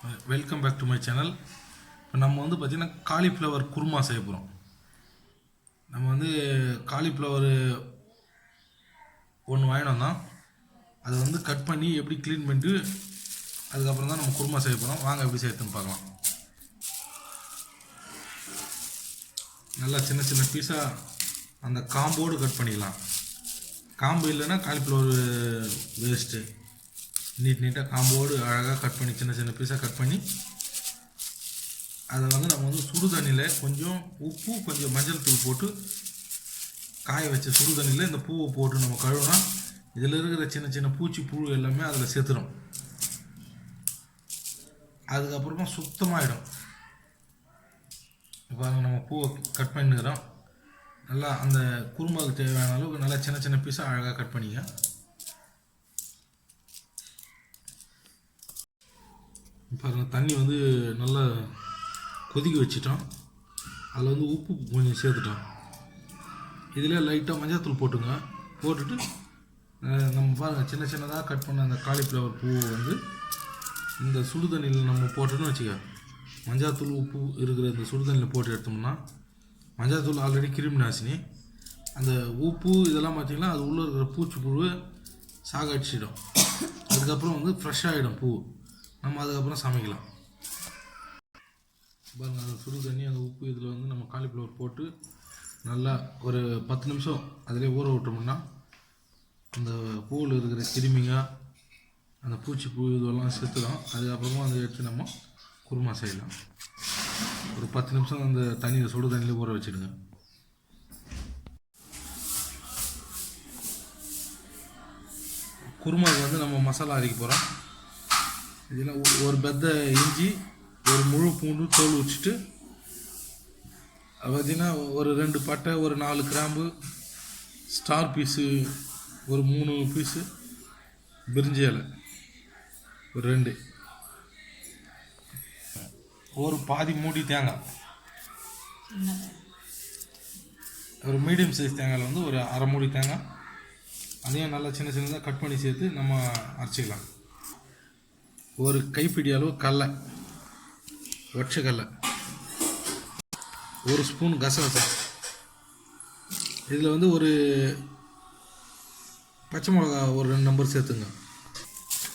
Welcome back to my channel இப்போ நம்ம வந்து பார்த்திங்கன்னா காலிஃப்ளவர் குருமா செய்ய போகிறோம் நம்ம வந்து காலிஃப்ளவர் ஒன்று வாங்கினோம் தான். அதை வந்து கட் பண்ணி எப்படி க்ளீன் பண்ணிட்டு அதுக்கப்புறம் தான் நம்ம குருமா செய்ய போகிறோம் வாங்க எப்படி சேர்த்துன்னு பார்க்கலாம். நல்லா சின்ன சின்ன பீஸாக அந்த காம்போடு கட் பண்ணிக்கலாம் காம்பு இல்லைன்னா காலிஃப்ளவர் வேஸ்ட்டு நீட் நீட்டாக காம்போடு அழகாக கட் பண்ணி சின்ன சின்ன பீஸாக கட் பண்ணி அதை வந்து நம்ம வந்து சுடு தண்ணியில் கொஞ்சம் உப்பு கொஞ்சம் மஞ்சள் தூள் போட்டு காய வச்ச சுடு தண்ணியில் இந்த பூவை போட்டு நம்ம கழுவுனா இதில் இருக்கிற சின்ன சின்ன பூச்சி புழு எல்லாமே அதில் சேர்த்துடும் அதுக்கப்புறமா சுத்தமாகிடும் இப்போ நம்ம பூவை கட் பண்ணிக்கிறோம் நல்லா அந்த குருமாவுக்கு தேவையான அளவுக்கு நல்லா சின்ன சின்ன பீஸாக அழகாக கட் பண்ணிக்க பாருங்க தண்ணி வந்து நல்லா கொதிக்க வச்சிட்டோம். அதில் வந்து உப்பு கொஞ்சம் சேர்த்துட்டோம். இதில் லைட்டாக மஞ்சள்தூள் போட்டுங்க. போட்டுட்டு நம்ம பாருங்கள் சின்ன சின்னதாக கட் பண்ண அந்த காலிஃப்ளவர் பூவை வந்து இந்த சுடு தண்ணியில் நம்ம போட்டோன்னு வச்சுக்க மஞ்சாத்தூள் உப்பு இருக்கிற இந்த சுடு தண்ணியில் போட்டு எடுத்தோம்னா மஞ்சாத்தூள் ஆல்ரெடி கிருமி நாசினி. அந்த உப்பு இதெல்லாம் பார்த்திங்கன்னா அது உள்ளே இருக்கிற பூச்சி புழு சாகடிச்சிடும். அதுக்கப்புறம் வந்து ஃப்ரெஷ்ஷாகிடும் பூ. நம்ம அதுக்கப்புறம் சமைக்கலாம். பாருங்கள் அந்த சுடு தண்ணி அந்த உப்பு இதில் வந்து நம்ம காலிஃப்ளவர் போட்டு நல்லா ஒரு பத்து நிமிஷம் அதிலே ஊற விட்டோம்னா அந்த பூவில் இருக்கிற கிருமிங்க அந்த பூச்சி பூ இதெல்லாம் செத்துடும். அதுக்கப்புறமா அதை எடுத்து நம்ம குருமா செய்யலாம். ஒரு பத்து நிமிஷம் அந்த தண்ணியில் சுடு தண்ணியில் ஊற வச்சிடுங்க. குருமாவுக்கு வந்து நம்ம மசாலா அரைக்க போகிறோம் இதில் ஒரு பெத்த இஞ்சி ஒரு முழு பூண்டு தோல் வச்சுட்டு பார்த்தீங்கன்னா ஒரு ரெண்டு பட்டை ஒரு நாலு கிராம்பு ஸ்டார் பீஸு ஒரு மூணு பீஸு பிரிஞ்சி இலை. ஒரு ரெண்டு. ஒரு பாதி மூடி தேங்காய். ஒரு மீடியம் சைஸ் தேங்காயில் வந்து ஒரு அரை மூடி தேங்காய். அதையும் நல்லா சின்ன சின்னதாக கட் பண்ணி சேர்த்து நம்ம அரைச்சிக்கலாம். ஒரு கைப்பிடி அளவு கடலை. ஒற்றை கடலை. ஒரு ஸ்பூன் கசகசம் இதில் வந்து ஒரு பச்சை மிளகா ஒரு ரெண்டு நம்பர் சேர்த்துங்க.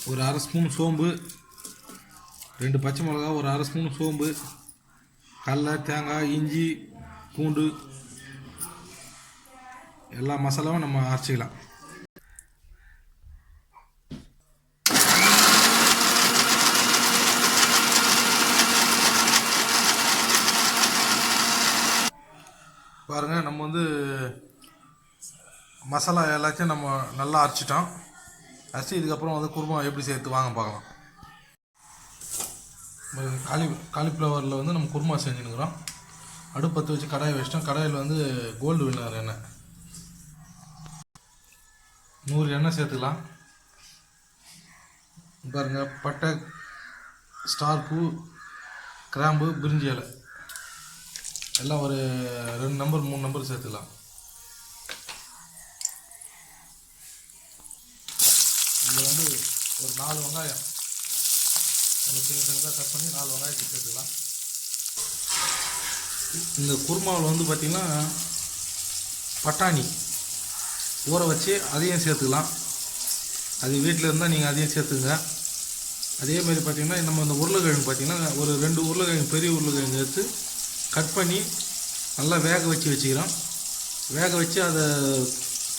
ஒரு அரை ஸ்பூன் சோம்பு ரெண்டு பச்சை மிளகா ஒரு அரை ஸ்பூன் சோம்பு கடலை தேங்காய் இஞ்சி பூண்டு எல்லா மசாலாவும் நம்ம அரைச்சிக்கலாம். பாருங்கள் நம்ம வந்து மசாலா எல்லாத்தையும் நம்ம நல்லா அரைச்சிட்டோம். அரைச்சி இதுக்கப்புறம் வந்து குருமா எப்படி சேர்த்து வாங்க பார்க்கலாம். காலி காலிஃப்ளவரில் வந்து நம்ம குருமா செஞ்சுனுக்குறோம் அடுப்பு பற்ற வச்சு கடாயை வச்சிட்டோம். கடாயில் வந்து கோல்டு வின்னர் எண்ணெய். நூறு எண்ணெய் சேர்த்துக்கலாம். பாருங்கள் பட்டை ஸ்டார் பூ கிராம்பு பிரிஞ்சி இலை. எல்லாம் ஒரு ரெண்டு நம்பர் மூணு நம்பர் சேர்த்துக்கலாம். இதில் வந்து ஒரு நாலு வெங்காயம். நம்ம சின்ன சின்னதாக கட் பண்ணி நாலு வெங்காயத்தை சேர்த்துக்கலாம். இந்த குருமாவில் வந்து பார்த்திங்கன்னா பட்டாணி. ஊற வச்சு அதையும் சேர்த்துக்கலாம். அது வீட்டில் இருந்தால் நீங்கள் அதையும் சேர்த்துங்க. அதே மாதிரி பார்த்திங்கன்னா நம்ம இந்த உருளைக்கிழங்கு பார்த்தீங்கன்னா ஒரு ரெண்டு உருளைக்கிழங்கு பெரிய உருளைக்கிழங்கு எடுத்து கட் பண்ணி நல்லா வேக வச்சு வச்சுக்கிறோம். வேக வச்சு அதை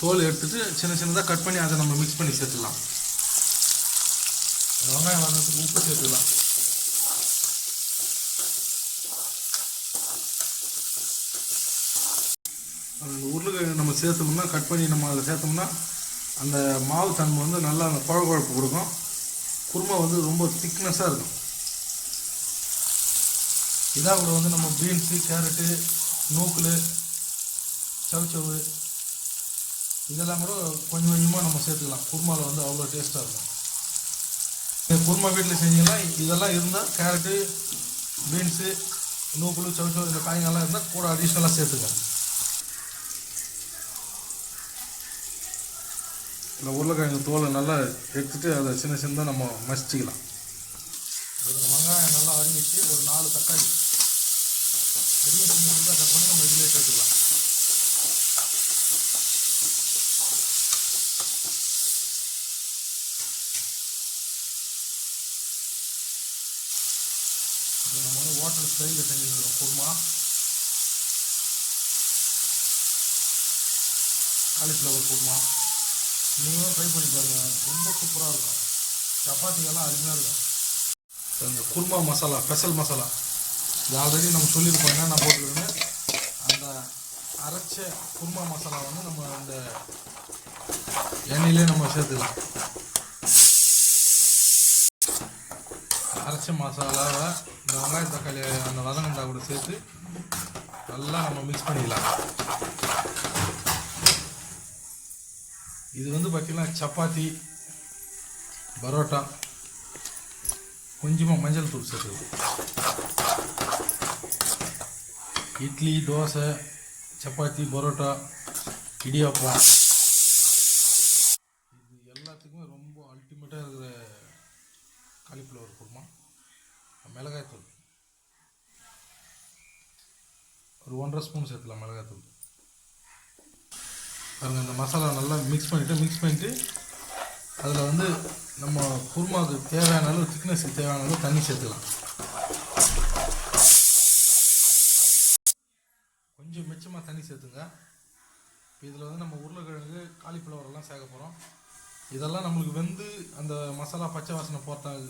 தோல் எடுத்துட்டு சின்ன சின்னதாக கட் பண்ணி அதை நம்ம மிக்ஸ் பண்ணி சேர்த்துக்கலாம். வெங்காயம் வதத்துக்கு உப்பு சேர்த்துக்கலாம். அந்த உருளைக்கிழங்கு நம்ம சேர்த்தோம்னா கட் பண்ணி நம்ம அதில் சேர்த்தோம்னா அந்த மாவு தன்மை வந்து நல்லா அந்த குழ குழப்பு கொடுக்கும். குருமா வந்து ரொம்ப திக்னஸாக இருக்கும். இதாக கூட வந்து நம்ம பீன்ஸு கேரட்டு நூக்கல் சவுச்சவு இதெல்லாம் கூட கொஞ்சம் கொஞ்சமாக நம்ம சேர்த்துக்கலாம். குருமாவில் வந்து அவ்வளோ டேஸ்ட்டாக இருக்கும். இந்த குருமா வீட்டில் செஞ்சீங்கன்னா இதெல்லாம் இருந்தால் கேரட்டு பீன்ஸு நூக்கல் சவுச்சவு இந்த காய்கள்லாம் இருந்தால் கூட அடிஷ்னலாக சேர்த்துங்க இந்த உருளைக்கிழங்கு தோலை நல்லா எடுத்துட்டு அதை சின்ன சின்னதாக நம்ம மசிச்சுக்கலாம். ஒரு வெங்காயம் நல்லா அரிஞ்சிச்சு ஒரு நாலு தக்காளி. பெரிய சின்ன சின்னதாக கட் பண்ணி நம்ம இதிலே சேர்த்துக்கலாம் இது நம்ம வந்து ஹோட்டல் ஸ்டைலில் செஞ்சுருக்கோம் குருமா காலிஃப்ளவர் குருமா நீங்களும் ட்ரை பண்ணி பாருங்கள் ரொம்ப சூப்பராக இருக்கும் சப்பாத்தியெல்லாம் அருமையாக இருக்கும் இந்த குருமா. மசாலா ஸ்பெஷல் மசாலா இது ஆல்ரெடி நம்ம சொல்லியிருக்கோம் என்னென்ன போட்டுருக்குன்னு. அந்த அரைச்ச குருமா மசாலா வந்து நம்ம அந்த எண்ணெயிலே நம்ம சேர்த்துக்கலாம். அரைச்ச மசாலாவை இந்த வெங்காய தக்காளி அந்த வதங்கண்டா கூட சேர்த்து நல்லா நம்ம மிக்ஸ் பண்ணிக்கலாம். இது வந்து பார்த்திங்கன்னா சப்பாத்தி பரோட்டா கொஞ்சமாக மஞ்சள் தூள் சேர்த்துக்கலாம். இட்லி தோசை சப்பாத்தி பரோட்டா இடியாப்பம். இது எல்லாத்துக்குமே ரொம்ப அல்டிமேட்டாக இருக்கிற காலிஃப்ளவர் குருமா. மிளகாய்த்தூள். ஒரு ஒன்றரை ஸ்பூன் சேர்த்துலாம் மிளகாய்த்தூள். பாருங்கள் இந்த மசாலா நல்லா மிக்ஸ் பண்ணிவிட்டு மிக்ஸ் பண்ணிவிட்டு அதில் வந்து நம்ம குருமாவுக்கு தேவையான அளவு திக்னஸுக்கு தேவையான அளவு தண்ணி சேர்த்துக்கலாம். தண்ணி சேர்த்துங்க. இதில் வந்து நம்ம உருளைக்கிழங்கு காலிஃப்ளவர் எல்லாம் சேர்க்க போகிறோம் இதெல்லாம் நம்மளுக்கு வெந்து அந்த மசாலா பச்சை வாசனை போட்டாங்க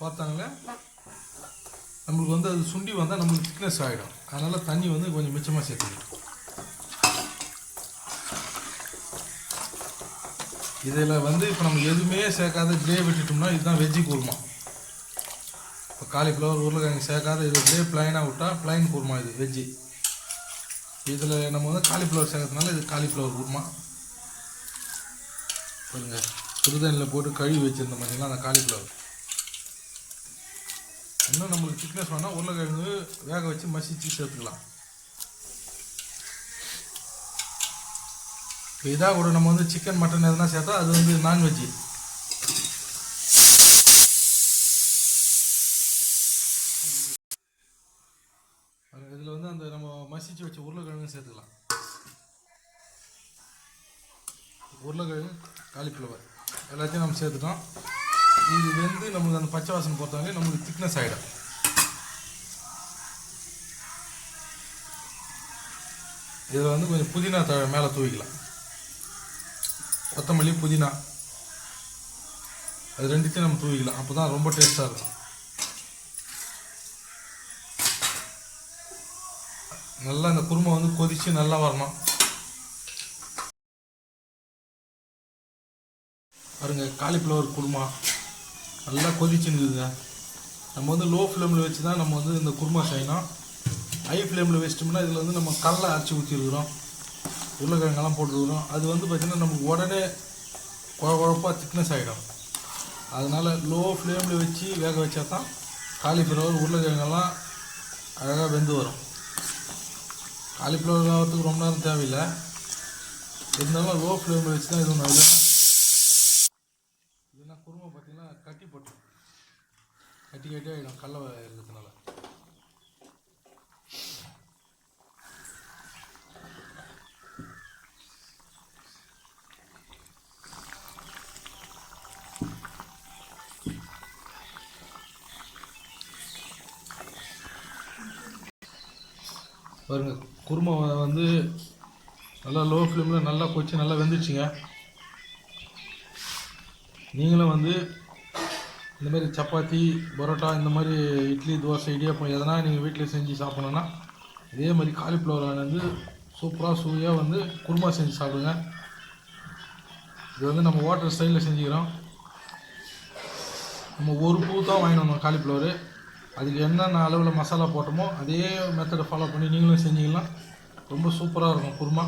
போட்டாங்களே நம்மளுக்கு வந்து அது சுண்டி வந்தால் நம்மளுக்கு திக்னஸ் ஆகிடும் அதனால் தண்ணி வந்து கொஞ்சம் மிச்சமாக சேர்த்துக்கணும். இதில் வந்து இப்போ நம்ம எதுவுமே சேர்க்காத க்ளே விட்டுட்டோம்னா இதுதான் வெஜ்ஜி குருமா. இப்போ காலிஃப்ளவர் உருளைக்கிழங்கு சேர்க்காத இது அப்படியே ப்ளைனாக விட்டால் பிளைன் குருமா இது வெஜ்ஜி இதில் நம்ம வந்து காலிஃப்ளவர் சேர்க்கறதுனால இது காலிஃப்ளவர் குருமா. பாருங்க. சுடுதண்ணியில் போட்டு கழுவி வச்சுருந்த மாதிரிலாம் அந்த காலிஃப்ளவர் இன்னும் நம்மளுக்கு திக்னஸ் வேணால் உருளைக்கிழங்கு வேக வச்சு மசிச்சு சேர்த்துக்கலாம். இப்போ இதாக கூட நம்ம வந்து சிக்கன் மட்டன் எதுனா சேர்த்தா அது வந்து நான்வெஜ்ஜு இதில் வந்து அந்த நம்ம மசிச்சு வச்ச உருளைக்கிழங்கு சேர்த்துக்கலாம். உருளைக்கிழங்கு காலிஃப்ளவர் எல்லாத்தையும் நம்ம சேர்த்துட்டோம். இது வெந்து நமக்கு அந்த பச்சை வாசனை பொறுத்தவரைக்கும் நமக்கு திக்னஸ் ஆகிடும் இதில் வந்து கொஞ்சம் புதினா த மேலே தூவிக்கலாம். கொத்தமல்லி புதினா. அது ரெண்டுத்தையும் நம்ம தூவிக்கலாம். அப்போ தான் ரொம்ப டேஸ்ட்டாக இருக்கும். நல்லா இந்த குருமா வந்து கொதித்து நல்லா வரணும். பாருங்க காலிஃப்ளவர் குருமா நல்லா கொதிச்சுன்னுக்குதுங்க நம்ம வந்து லோ ஃப்ளேமில் வச்சு தான் நம்ம வந்து இந்த குருமா செய்யணும். ஹை ஃப்ளேமில் வச்சிட்டோம்னா இதில் வந்து நம்ம கடலை அரைச்சி ஊற்றிருக்கிறோம் உருளைக்கிழங்கெல்லாம் போட்டுருக்குறோம். அது வந்து பார்த்திங்கன்னா நமக்கு உடனே குழ குழப்பாக திக்னஸ் ஆகிடும் அதனால் லோ ஃப்ளேமில் வச்சு வேக வச்சா தான் காலிஃப்ளவர் உருளைக்கிழங்கெல்லாம் அழகாக வெந்து வரும். காலிஃப்ளவர் ஆகிறதுக்கு ரொம்ப நேரம் தேவையில்லை. இருந்தாலும் லோ ஃப்ளேமில் வச்சு தான் இது ஒன்று இல்லைன்னா இல்லைன்னா குருமா பார்த்தீங்கன்னா கட்டி போட்டோம் கட்டி கட்டி ஆகிடும் கடல இருக்கிறதுனால. பாருங்க குருமா வந்து நல்லா லோ ஃப்ளேமில் நல்லா கொச்சி நல்லா வெந்துச்சுங்க நீங்களும் வந்து இந்த மாதிரி சப்பாத்தி பரோட்டா இந்த மாதிரி இட்லி தோசை இடியாப்பம் எதனா நீங்கள் வீட்டில் செஞ்சு சாப்பிட்ணுன்னா இதே மாதிரி காலிஃப்ளவர் வந்து சூப்பராக சுவையாக வந்து குருமா செஞ்சு சாப்பிடுங்க. இது வந்து நம்ம வாட்டர் ஸ்டைலில் செஞ்சுக்கிறோம். நம்ம ஒரு பூ தான் வாங்கினோம் வந்தோம் அதுக்கு என்னென்ன அளவில் மசாலா போட்டோமோ அதே மெத்தடை ஃபாலோ பண்ணி நீங்களும் செஞ்சிங்கன்னா ரொம்ப சூப்பராக இருக்கும் குருமா.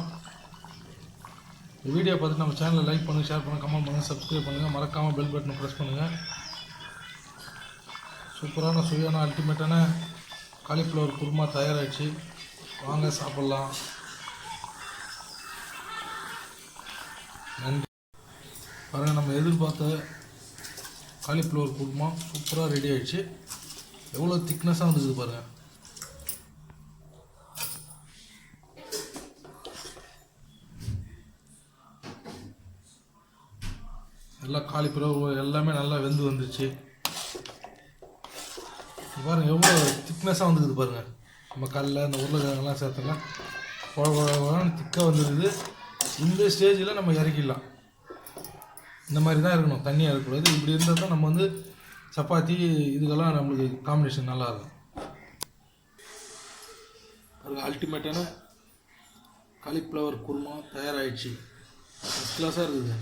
இந்த வீடியோ பார்த்து நம்ம சேனலை லைக் பண்ணுங்கள் ஷேர் பண்ணுங்கள் கமெண்ட் பண்ணுங்கள் சப்ஸ்கிரைப் பண்ணுங்கள் மறக்காமல் பெல் பட்டனை ப்ரெஸ் பண்ணுங்கள் சூப்பரான சுவையான அல்டிமேட்டான காலிஃப்ளவர் குருமா தயாராகிடுச்சு வாங்க சாப்பிட்லாம். நன்றி. பாருங்கள் நம்ம எதிர்பார்த்த காலிஃப்ளவர் குருமா சூப்பராக ரெடி ஆகிடுச்சு எவ்வளோ திக்னஸாக வந்துருக்குது பாருங்கள் எல்லாம் காலிஃப்ளவர் எல்லாமே நல்லா வெந்து வந்துருச்சு. பாருங்கள் பாருங்க எவ்வளோ திக்னஸாக வந்துருக்குது பாருங்க. நம்ம கடல இந்த உருளைக்கிழங்கெல்லாம் சேர்த்தலாம் குழ திக்காக வந்துருக்குது. இந்த ஸ்டேஜில் நம்ம இறக்கிடலாம். இந்த மாதிரி தான் இருக்கணும். தண்ணியாக இருக்கக்கூடாது. இப்படி இருந்தால் தான் நம்ம வந்து சப்பாத்தி இதுக்கெல்லாம் நம்மளுக்கு காம்பினேஷன் நல்லா இருக்கும். அல்டிமேட்டான காலிஃப்ளவர் குருமா தயாராகிடுச்சு ஃபஸ்ட் கிளாஸாக இருக்குது.